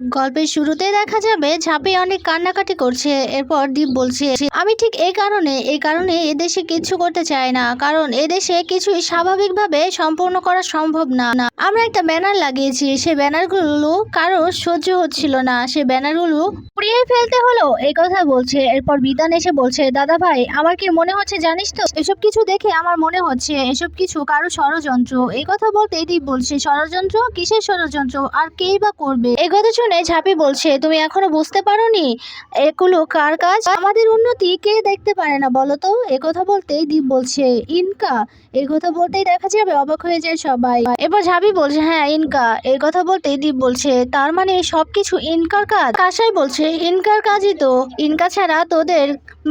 গল্পের শুরুতে দেখা যাবে ঝাঁপি অনেক কান্নাকাটি করছে। এরপর দীপ বলছে, আমি ঠিক এই কারণে এই কারণে এদেশে কিচ্ছু করতে চাই না, কারণ এদেশে কিছুই স্বাভাবিকভাবে সম্পূর্ণ করা সম্ভব না। আমরা একটা ব্যানার লাগিয়েছি, সে ব্যানারগুলো কারও সহ্য হচ্ছিল না। সে ব্যানারগুলো পুড়িয়ে ফেলতে হলো, এই কথা বলছে। এরপর বিতান এসে বলছে, দাদা ভাই, আমার কি মনে হচ্ছে জানিস তো? এসব কিছু দেখে আমার মনে হচ্ছে এসব কিছু কারও ষড়যন্ত্র। এই কথা বলতে দীপ বলছে, ষড়যন্ত্র? কিসের ষড়যন্ত্র? আর কেই বা করবে? এই কথা শুনে ঝাঁপি বলছে, তুমি এখনও বুঝতে পারো নি এগুলো কার কাজ? আমাদের উন্নতি কে দেখতে পারে না বলো তো? কথা বলতেই দীপ বলছে, ইনকা। কথা বলতেই দেখা যাবে অবাক হয়ে যায় সবাই। এবার ঝাবি বলছে হ্যাঁ ইনকা। এই কথা বলতেই দীপ বলছে, তার মানে সবকিছু ইনকার কাজ? কাসাই বলছে, ইনকার কাজই তো। ইনকা ছাড়া তোদের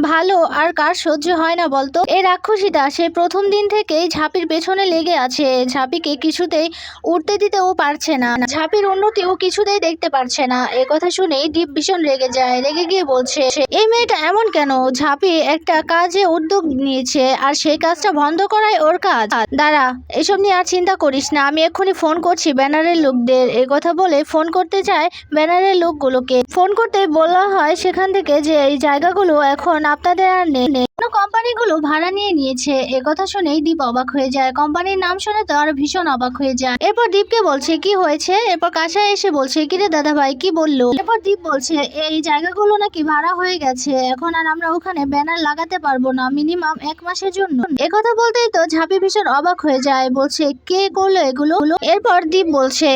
ভালো আর কার সহ্য হয় না বলতো? এ রাক্ষসীটা সে প্রথম দিন থেকেই ঝাঁপির পেছনে লেগে আছে। ঝাঁপিকে কিছুতেই উঠতে দিতেও পারছে না। ঝাঁপির উন্নতিও কিছুতেই দেখতে পারছে না। এ কথা শুনেই দীপ ভীষণ রেগে যায়। রেগে গিয়ে বলছে, এই মেয়েটা এমন কেন? ঝাঁপি একটা কাজে উদ্যোগ নিয়েছে আর সেই কাজটা বন্ধ করাই ওর কাজ। দাঁড়া, এসব নিয়ে আর চিন্তা করিস না। আমি এক্ষুনি ফোন করছি ব্যানারের লোকদের। এই কথা বলে ফোন করতে চায় ব্যানারের লোকগুলোকে। ফোন করতে বলা হয় সেখান থেকে যে এই জায়গাগুলো এখন আপনাদের আর নেই। নেই। কোনো কোম্পানিগুলো ভাড়া নিয়ে নিয়েছে। এ কথা শুনেই দীপ অবাক হয়ে যায়। কোম্পানির নাম শুনে তো আরও ভীষণ অবাক হয়ে যায়। এরপর দীপকে বলছে, কি হয়েছে? এরপর কাশা এসে বলছে, কিরে দাদা ভাই কি বলল, এরপর দীপ বলছে, এই জায়গাগুলো নাকি ভাড়া হয়ে গেছে, এখন আর আমরা ওখানে ব্যানার লাগাতে পারব না, মিনিমাম এক মাসের জন্য। একথা বলতেই তো ঝাঁপি ভীষণ অবাক হয়ে যায়, বলছে, কে করল এগুলো? এরপর দীপ বলছে,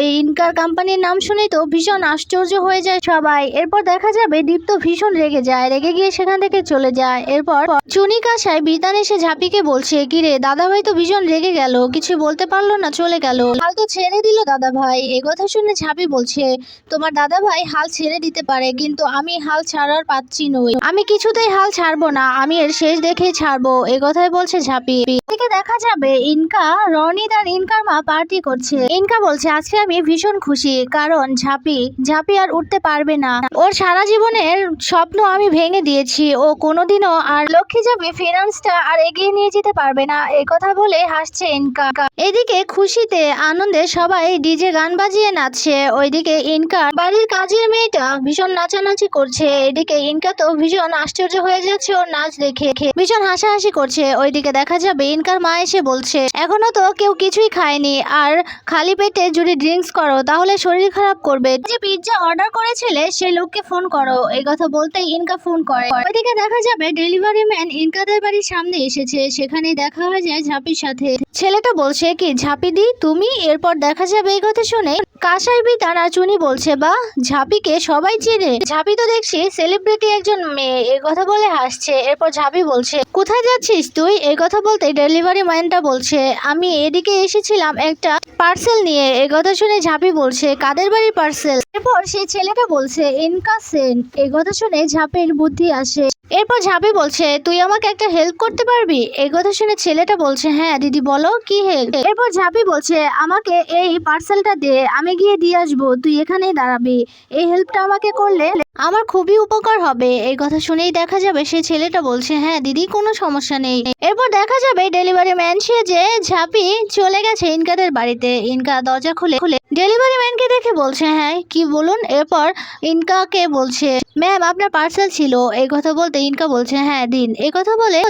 এই ইনকার কোম্পানির নাম শুনেই তো ভীষণ আশ্চর্য হয়ে যায় সবাই। এরপর দেখা যাবে দীপ তো ভীষণ রেগে যায়, রেগে গিয়ে সেখান থেকে চলে যায়। এরপর চুনি কাসায় বিতান এসে ঝাঁপিকে বলছে কিরে দাদা ভাই তো ভীষণ রেগে গেল, কিছু বলতে পারল না, চলে গেল। হাল তো ছেড়ে দিল দাদা ভাই এ কথা শুনে ঝাঁপি বলছে তোমার দাদা ভাই হাল ছেড়ে দিতে পারে, কিন্তু আমি হাল ছাড়ার পাচ্ছি নই। আমি কিছুতেই হাল ছাড়বো না, আমি এর শেষ দেখেই ছাড়বো, এ কথাই বলছে ঝাঁপি। থেকে দেখা যাবে ইনকা রনিত আর ইনকার মা পার্টি করছে। ইনকা বলছে, আজকে আমি ভীষণ খুশি, কারণ ঝাঁপি ঝাঁপি আর উঠতে পারবে না। ওর সারা জীবনের স্বপ্ন আমি ভেঙে দিয়েছি, ও কোনোদিনও আর লক্ষ্মী যাবে ফিনান্সটা আর এগিয়ে নিয়ে যেতে পারবে না। এই কথা বলে হাসছে ইনকা। এদিকে খুশিতে, আনন্দে সবাই ডিজে গান বাজিয়ে নাচছে, ওইদিকে ইনকা বাড়ির কাজের মেয়েটা ভীষণ নাচানাচি করছে। এদিকে ইনকা তো ভীষণ আশ্চর্য হয়ে যাচ্ছে ওর নাচ দেখে। ভীষণ হাসাহাসি করছে। ওইদিকে দেখা যাবে ইনকার মা এসে বলছে, এখনও তো কেউ কিছুই খায়নি। আর খালি পেটে যদি ড্রিঙ্কস করো, তাহলে শরীর খারাপ করবে। যে পিৎজা অর্ডার করেছিলে, সেই লোককে ফোন করো। এই কথা বলতে ইনকা ফোন করে। ওইদিকে দেখা যাবে ডেলিভারি ম্যান ইনকাদের বাড়ির সামনে এসেছে। সেখানে দেখা হয়ে যায় ঝাঁপির সাথে। ছেলেটা বলছে, কি, ঝাঁপি দি? তুমি? এরপর দেখা যাবে এই কথা শুনে কাসাই বিতান আর চুনি বলছে, বা, ঝাঁপিকে সবাই চেনে। ঝাঁপি তো দেখছি সেলিব্রিটি একজন মেয়ে, এ কথা বলে হাসছে। এরপর ঝাঁপি বলছে, কোথায় যাচ্ছিস তুই? এই কথা বলতে ডেলিভারি ম্যানটা বলছে, আমি এদিকে এসেছিলাম একটা পার্সেল নিয়ে। এ কথা শুনে ঝাঁপি বলছে, কাদের বাড়ির পার্সেল এরপর সেই ছেলেটা বলছে, ইনকা সেন এই কথা শুনে ঝাঁপির বুদ্ধি আসে। এরপর ঝাঁপি বলছে, তুই আমাকে একটা হেল্প করতে পারবি? এই কথা শুনে ছেলেটা বলছে হ্যাঁ দিদি, বলো, কি হেল্প এরপর ঝাঁপি বলছে, আমাকে এই পার্সেলটা দে আমি গিয়ে দিয়ে আসব, তুই এখানেই দাঁড়াবি। এই হেল্পটা আমাকে করলে আমার খুবই উপকার হবে। এই কথা শুনেই দেখা যাবে সে ছেলেটা বলছে হ্যাঁ দিদি, কোনো সমস্যা নেই। এরপর দেখা যাবে ডেলিভারি ম্যান সে যে ঝাঁপি চলে গেছে ইনকাদের বাড়িতে। ইনকা দরজা খুলে খুলে ডেলিভারি ম্যানকে দেখে বলছে হ্যাঁ কি বলুন? এরপর ইনকাকে বলছে, ম্যাম, আপনার পার্সেল ছিল। এই কথা বলতে ইনকা বলছে হ্যাঁ দিন। এই কথা বলে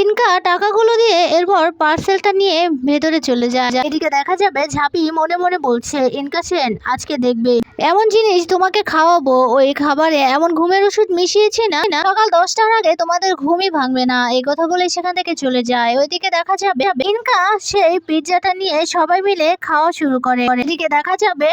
ইনকা টাকাগুলো দিয়ে এরপর পার্সেলটা নিয়ে ভেতরে চলে যায়। এদিকে দেখা যাবে ঝাঁপি মনে মনে বলছে, ইনকা সেন, আজকে দেখবে। এমন জিনিস তোমাকে খাওয়াবো, ওই খাবারে এমন ঘুমের ওষুধ মিশিয়েছি না সকাল দশটার আগে তোমাদের ঘুমই ভাঙবে না। এই কথা বলে সেখান থেকে চলে যায়। ওইদিকে দেখা যাবে ইনকা সেই পিৎজাটা নিয়ে সবাই মিলে খাওয়া শুরু করে। এদিকে দেখা যাবে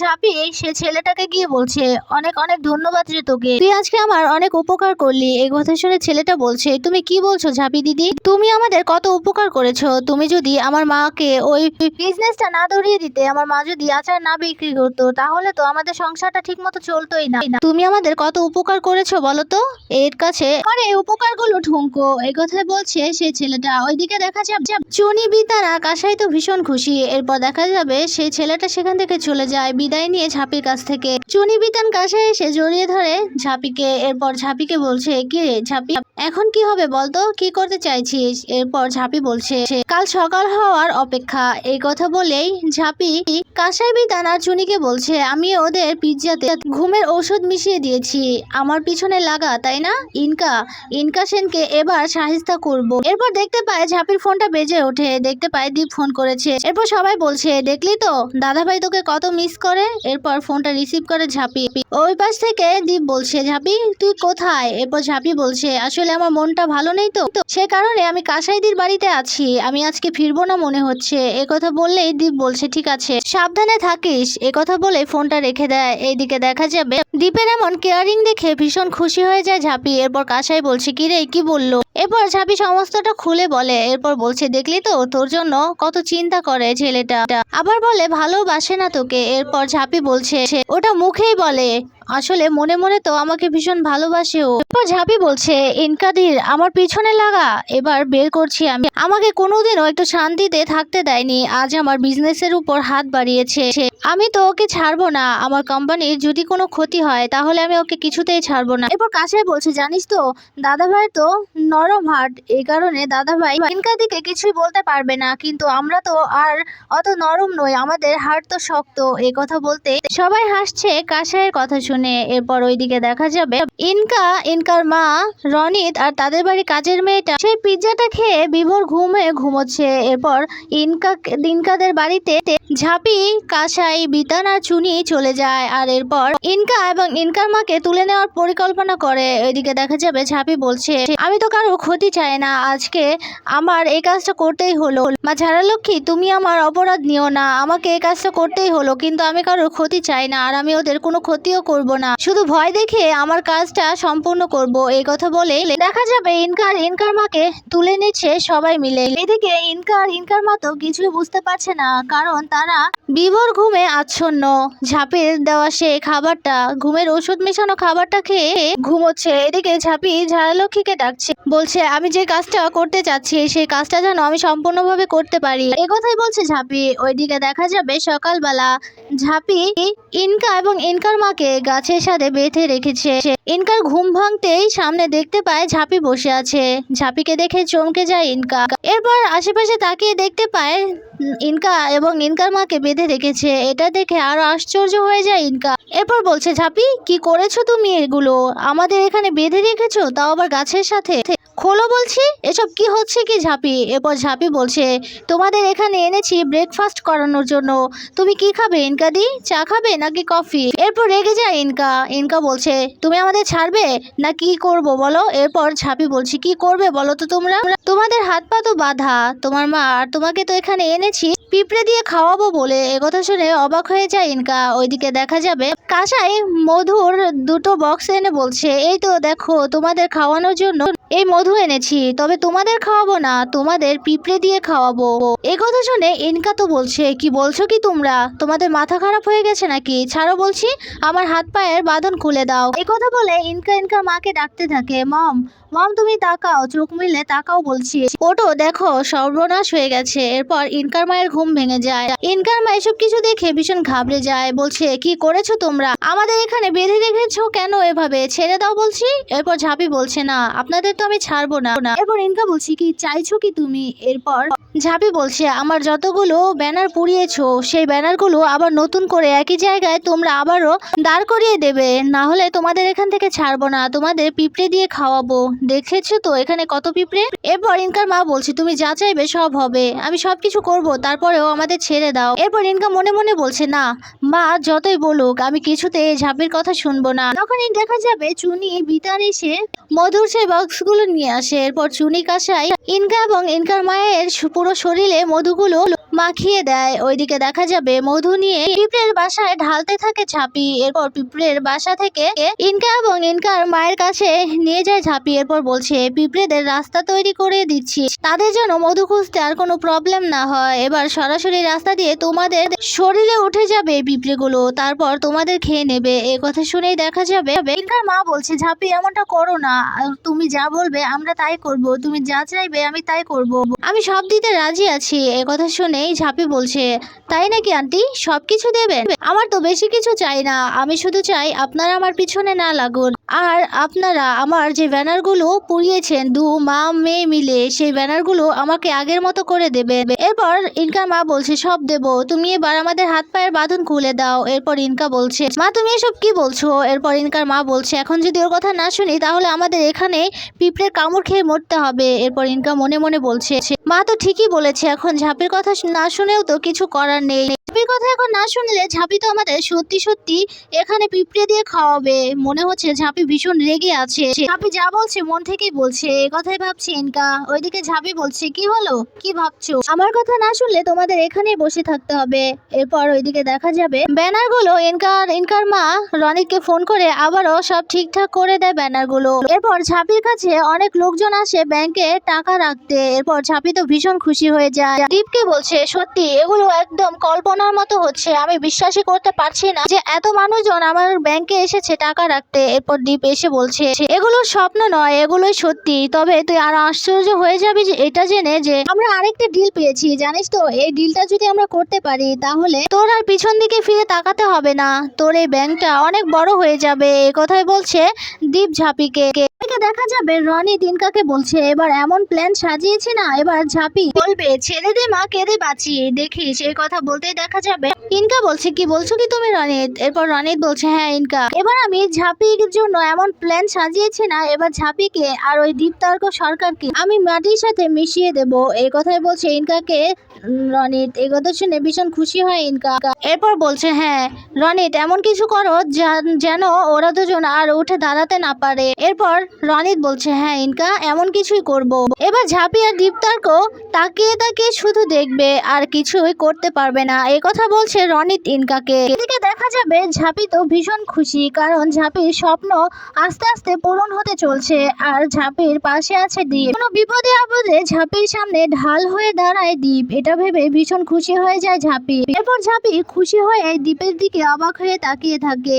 ঝাঁপি সে ছেলেটাকে গিয়ে বলছে, অনেক অনেক ধন্যবাদ রে তোকে। তুই আজকে আমার অনেক উপকার করলি। এই কথা শুনে ছেলেটা বলছে, তুমি কি বলছো ঝাঁপি? দিদি, তুমি আমাদের কত উপকার করেছ। তুমি যদি আমার মাকে ওই বিজনেসটা না ধরিয়ে দিতে, আমার মা যদি আচার না বিক্রি করতো, তাহলে তো আমাদের সংসারটা ঠিক মতো চলতোই না। তুমি আমাদের কত উপকার করেছ বলো তো? এর কাছে এই উপকারগুলো ঠুনকো। এই কথাই বলছে সেই ছেলেটা। ওইদিকে দেখা যাবে চুনি বিতারা কাসাই তো ভীষণ খুশি। এরপর দেখা যাবে সেই ছেলেটা সেখান থেকে চলে যায় বিদায় নিয়ে ঝাঁপির কাছ থেকে। চুনি বিতান কাসাই এসে জড়িয়ে ধরে ঝাঁপিকে। এরপর ঝাঁপিকে বলছে কি রে ঝাঁপি, এখন কি হবে বলতো? কি করতে চাইছিস? এরপর ঝাঁপি বলছে, কাল সকাল হওয়ার অপেক্ষা। এই কথা বলেই ঝাঁপি কাসাই বিতান আর চুনিকে বলছে, আমি ওদের পিৎজাতে ঘুমের ওষুধ মিশিয়ে দিয়েছি। আমার পিছনে লাগা, তাই না? ইনকা ইনকা সেনকে এবার সাহিস্তা করব। এরপর দেখতে পায় ঝাঁপির ফোনটা বেজে ওঠে। দেখতে পায় দীপ ফোন করেছে। এরপর সবাই বলছে, দেখলি তো? দাদাভাই তোকে কত মিস করে? এরপর ফোনটা রিসিভ করে ঝাঁপি। ওই পাশ থেকে দীপ বলছে, ঝাঁপি, তুই কোথায়? এরপর ঝাঁপি বলছে, আসলে আমার মনটা ভালো নেই তো? সে কারণে আমি কাসাইদির বাড়িতে আছি। আমি আজকে ফিরবো না মনে হচ্ছে। এ কথা বললেই দীপ বলছে, ঠিক আছে। সাবধানে থাকিস। এ কথা বলে ফোনটা রেখে দেয়। এইদিকে দেখা যাবে। দীপের এমন কেয়ারিং দেখে ভীষণ খুশি হয়ে যায় ঝাঁপি। এরপর কাসাই বলছে কি রে কি বলল? এরপর ঝাঁপি সমস্তটা খুলে বলে। এরপর বলছে, দেখলি তো, তোর জন্য কত চিন্তা করে ছেলেটা। আবার বলে, ভালোবাসে না তোকে। এরপর ঝাঁপি বলছে, ওটা মুখেই বলে। আসলে মনে মনে তো আমাকে ভীষণ ভালোবাসে ও। এরপর ঝাঁপি বলছে ইনকাদির আমার পিছনে লাগা। এবার বের করছি আমি। আমাকে কোনোদিনও একটু শান্তিতে থাকতে দেয়নি। আজ আমার বিজনেসের উপর হাত বাড়িয়েছে। আমি তো ওকে ছাড়বো না। আমার কোম্পানির যদি কোনো ক্ষতি হয়, তাহলে আমি ওকে কিছুতেই ছাড়বো না। এরপর কাছে বলছে, জানিস তো, দাদাভাই তো নরম হাট এই কারণে দাদাভাই ইনকাদিকে কিছুই বলতে পারবে না। কিন্তু আমরা তো আর অত নরম নই। আমাদের হাট তো শক্ত। এই কথা বলতে সবাই হাসছে কাসাইয়ের কথা শুনে। এরপর ওইদিকে দেখা যাবে। ইনকা, ইনকার মা, রনিত আর তাদের বাড়ি কাজের মেয়েটা, সেই পিৎজাটা খেয়ে বিভোর ঘুমে ঘুমোচ্ছে। এরপর ইনকা, ইনকাদের বাড়িতে ঝাঁপি, কাসাই, বিতান আর চুনি চলে যায়। আর এরপর ইনকা এবং ইনকার মাকে তুলে নেওয়ার পরিকল্পনা করে। ওইদিকে দেখা যাবে ঝাঁপি বলছে, আমি তো কারও ক্ষতি চাই না, আজকে আমার এই কাজটা করতেই হলো। মা ঝাড়ালক্ষ্মী, তুমি আমার অপরাধ নিও না, আমাকে এই কাজটা করতেই হলো, কিন্তু আমি কারোর ক্ষতি চাই না, আর আমি ওদের কোনো ক্ষতিও করব না। শুধু ভয় দেখে আমার কাজটা সম্পূর্ণ করব, এই কথা বলে দেখা যাবে ইনকার ইনকার মাকে তুলে নিচ্ছে সবাই মিলে। এদিকে ইনকার ইনকার মা তো কিছুই বুঝতে পারছে না, কারণ তারা বিভোর ঘুমে আচ্ছন্ন। ঝাঁপির দেওয়া সে খাবারটা, ঘুমের ওষুধ মেশানো খাবারটা খেয়ে ঘুমোচ্ছে। এদিকে ঝাঁপি ঝাড়ালক্ষ্মীকে ডাকছে, বলছে, আমি যে কাজটা করতে চাচ্ছি, সেই কাজটা যেন আমি সম্পূর্ণভাবে করতে পারি। এ কথাই বলছে ঝাঁপি। ওইদিকে দেখা যাবে সকালবেলা ঝাঁপি ইনকা এবং ইনকার মাকে গাছের সাথে বেঁধে রেখেছে। ইনকার ঘুম ভাঙতেই সামনে দেখতে পায় ঝাঁপি বসে আছে। ঝাঁপিকে দেখে চমকে যায় ইনকা। এরপর আশেপাশে তাকিয়ে দেখতে পায় ইনকা এবং ইনকার মাকে বেঁধে রেখেছে। এটা দেখে আরও আশ্চর্য হয়ে যায় ইনকা। এরপর বলছে, ঝাঁপি, কি করেছ তুমি এগুলো? আমাদের এখানে বেঁধে রেখেছো, তাও আবার গাছের সাথে? খোলো বলছি? এসব কি হচ্ছে কি ঝাঁপি? এরপর ঝাঁপি বলছে, তোমাদের এখানে এনেছি ব্রেকফাস্ট করানোর জন্য। তুমি কি খাবে, ইনকা দি? চা খাবে নাকি কফি এরপর রেগে যায় ইনকা। ইনকা বলছে, তুমি আমাদের ছাড়বে? না কি করব বলো? এরপর ঝাঁপি বলছি, কি করবে বলো তো তোমরা? তোমাদের হাত পা তো বাঁধা। তোমার মা, আর তোমাকে তো এখানে এনেছি। পিঁপড়ে দিয়ে খাওয়াবো বলে। একথা শুনে অবাক হয়ে যায় ইনকা। ওইদিকে দেখা যাবে, কাসাই মধুর দুটো বক্স এনে বলছে, এই তো দেখো, তোমাদের খাওয়ানোর জন্য এই মধু এনেছি, তবে তোমাদের খাওয়াবো না, তোমাদের পিঁপড়ে দিয়ে খাওয়াবো। এ কথা শুনে ইনকা তো বলছে, কি বলছো কি তোমরা? তোমাদের মাথা খারাপ হয়ে গেছে নাকি? ছাড়ো বলছি, আমার হাত পায়ের বাঁধন খুলে দাও। এ কথা বলে ইনকা ইনকার মাকে ডাকতে থাকে, মম মম তুমি তাকাও, চোখ মিলে তাকাও বলছি। ওটো, দেখো, সর্বনাশ হয়ে গেছে। এরপর ইনকার মায়ের ঘুম ভেঙে যায়। ইনকার মা এসব কিছু দেখে ভীষণ ঘাবড়ে যায়, বলছে, কি করেছ তোমরা? আমাদের এখানে বেঁধে রেখেছো কেন এভাবে? ছেড়ে দাও বলছি? এরপর ঝাঁপি বলছে, না, আপনাদের তো আমি ছাড়বো না। এরপর ইনকা বলছি কি, চাইছো কি তুমি? এরপর ঝাঁপি বলছে, আমার যতগুলো ব্যানার পুড়িয়েছো, সেই ব্যানারগুলো আবার নতুন করে একই জায়গায় তোমরা আবারও দাঁড় করিয়ে দেবে। না হলে তোমাদের এখান থেকে ছাড়বো না, তোমাদের পিঁপড়ে দিয়ে খাওয়াবো। দেখেছ তো এখানে কত পিঁপড়ে? এরপর ইনকার মা বলছে, তুমি যা চাইবে সব হবে। আমি সব কিছু করব, তারপরেও আমাদের ছেড়ে দাও। এরপর ইনকা মনে মনে বলছে, না, মা, যতই বলুক, আমি কিছুতে ঝাঁপির কথা শুনব না। তখনই দেখা যাবে চুনি, বিতান এসে মধুর সেই নিয়ে আসে। এরপর চুনি কাসাই ইনকা এবং ইনকার মায়ের পুরো শরীরে মধুগুলো মাখিয়ে দেয়। ওইদিকে দেখা যাবে মধু নিয়ে পিঁপড়ের বাসায় ঢালতে থাকে ঝাঁপি। এরপর পিঁপড়ের বাসা থেকে ইনকা এবং ইনকার মায়ের কাছে নিয়ে যায় ঝাঁপি। এরপর বলছে, পিঁপড়েদের রাস্তা তৈরি করে দিচ্ছি। তাদের জন্য মধু খুঁজতে আর কোনো প্রবলেম না হয়। এবার সরাসরি রাস্তা দিয়ে তোমাদের শরীরে উঠে যাবে পিঁপড়েগুলো। তারপর তোমাদের খেয়ে নেবে। এ কথা শুনেই দেখা যাবে, ইনকার মা বলছে, ঝাঁপি, এমনটা করো না। তুমি যা বলবে আমরা তাই করব। তুমি যা চাইবে আমি তাই করব। আমি সব দিতে রাজি আছি। এ কথা শুনেই শুনেই ঝাঁপি বলছে, তাই নাকি আন্টি? সব কিছু দেবেন? আমার তো বেশি কিছু চাই না। আমি শুধু চাই আপনারা আমার পিছনে না লাগুন। আর আপনারা আমার যে ব্যানারগুলো পুড়িয়েছেন দু মা মেয়ে মিলে, সেই ব্যানারগুলো আমাকে আগের মতো করে দেবে। এরপর ইনকার মা বলছে, সব দেব। তুমি এবার আমাদের হাত পায়ের বাঁধন খুলে দাও। এরপর ইনকা বলছে, মা, তুমি এসব কি বলছো? এরপর ইনকার মা বলছে, এখন যদি ওর কথা না শুনি, তাহলে আমাদের এখানে পিঁপড়ের কামড় খেয়ে মরতে হবে। এরপর ইনকা মনে মনে বলছে, মা তো ঠিকই বলেছে, এখন ঝাঁপির কথা না শুনেও তো কিছু করার নেই। ঝাঁপির কথা এখন না শুনলে ঝাঁপি তো আমাদের সত্যি সত্যি এখানে পিঁপড়ে দিয়ে খাওয়াবে। মনে হচ্ছে ঝাঁপি ভীষণ রেগে আছে। ঝাঁপি যা বলছে মন থেকেই বলছে। এ কথাই ভাবছে ইনকা। ওইদিকে ঝাঁপি বলছে, কি হলো? কি ভাবছ? আমার কথা না শুনলে তোমাদের এখানেই বসে থাকতে হবে। এরপর ওইদিকে দেখা যাবে ব্যানারগুলো। ইনকার ইনকার মা রনিককে ফোন করে আবারও সব ঠিকঠাক করে দেয় ব্যানারগুলো। এরপর ঝাঁপির কাছে অনেক লোকজন আসে ব্যাংকে টাকা রাখতে। এরপর ঝাঁপি তো ভীষণ খুশি হয়ে যায়। দীপকে বলছে, সত্যি, এগুলো একদম কল্পনার মতো হচ্ছে। আমি বিশ্বাসই করতে পারছি না যে এত মানুষজন আমার ব্যাংকে এসেছে টাকা রাখতে। এরপর দীপ এসে বলছে, এগুলো স্বপ্ন নয়, এগুলোই সত্যি। তবে তুই আরও আশ্চর্য হয়ে যাবি যে, এটা জেনে যে আমরা আরেকটা ডিল পেয়েছি, জানিস তো? এই ডিলটা যদি আমরা করতে পারি, তাহলে তোর আর পিছন দিকে ফিরে তাকাতে হবে না। তোর এই ব্যাংকটা অনেক বড় হয়ে যাবে। এ কথাই বলছে দীপ ঝাঁপিকে। দেখা যাবে রনি তিনকাকে বলছে, এবার এমন প্ল্যান সাজিয়েছে না, এবার ঝাঁপি। বলবে, ছেড়ে দে মা, কেঁদে বাঁচি। দেখিস এই কথা বলতেই দেখা যাবে। ইনকা বলছে, কি বলছো কি তুমি, রনিত? এরপর রনিত বলছে হ্যাঁ ইনকা। এবার আমি ঝাঁপির জন্য এমন প্ল্যান সাজিয়েছি না, এবার ঝাঁপিকে আর ওই দীপতর্ক সরকারকে আমি মাটির সাথে মিশিয়ে দেব। এই কথাই বলছে ইনকাকে রনিত এই কথা শুনে ভীষণ খুশি হয় ইনকা। এরপর বলছে হ্যাঁ রনিত, এমন কিছু করো যেন ওরা দুজন আর উঠে দাঁড়াতে না পারে। এরপর রনিত বলছে হ্যাঁ ইনকা, এমন কিছুই করব। এবার ঝাঁপি আর তাকিয়ে তাকিয়ে শুধু দেখবে, আর কিছুই করতে পারবে না। এই কথা বলছে রনিত ইনকাকে। এদিকে দেখা যাবে ঝাঁপি তো ভীষণ খুশি, কারণ ঝাঁপির স্বপ্ন আস্তে আস্তে পূরণ হতে চলছে, আর ঝাঁপির পাশে আছে দ্বীপ কোনো বিপদে আপদে ঝাঁপির সামনে ঢাল হয়ে দাঁড়ায় দ্বীপ এটা ভেবে ভীষণ খুশি হয়ে যায় ঝাঁপি। এরপর ঝাঁপি খুশি হয়ে দ্বীপের দিকে অবাক হয়ে তাকিয়ে থাকে।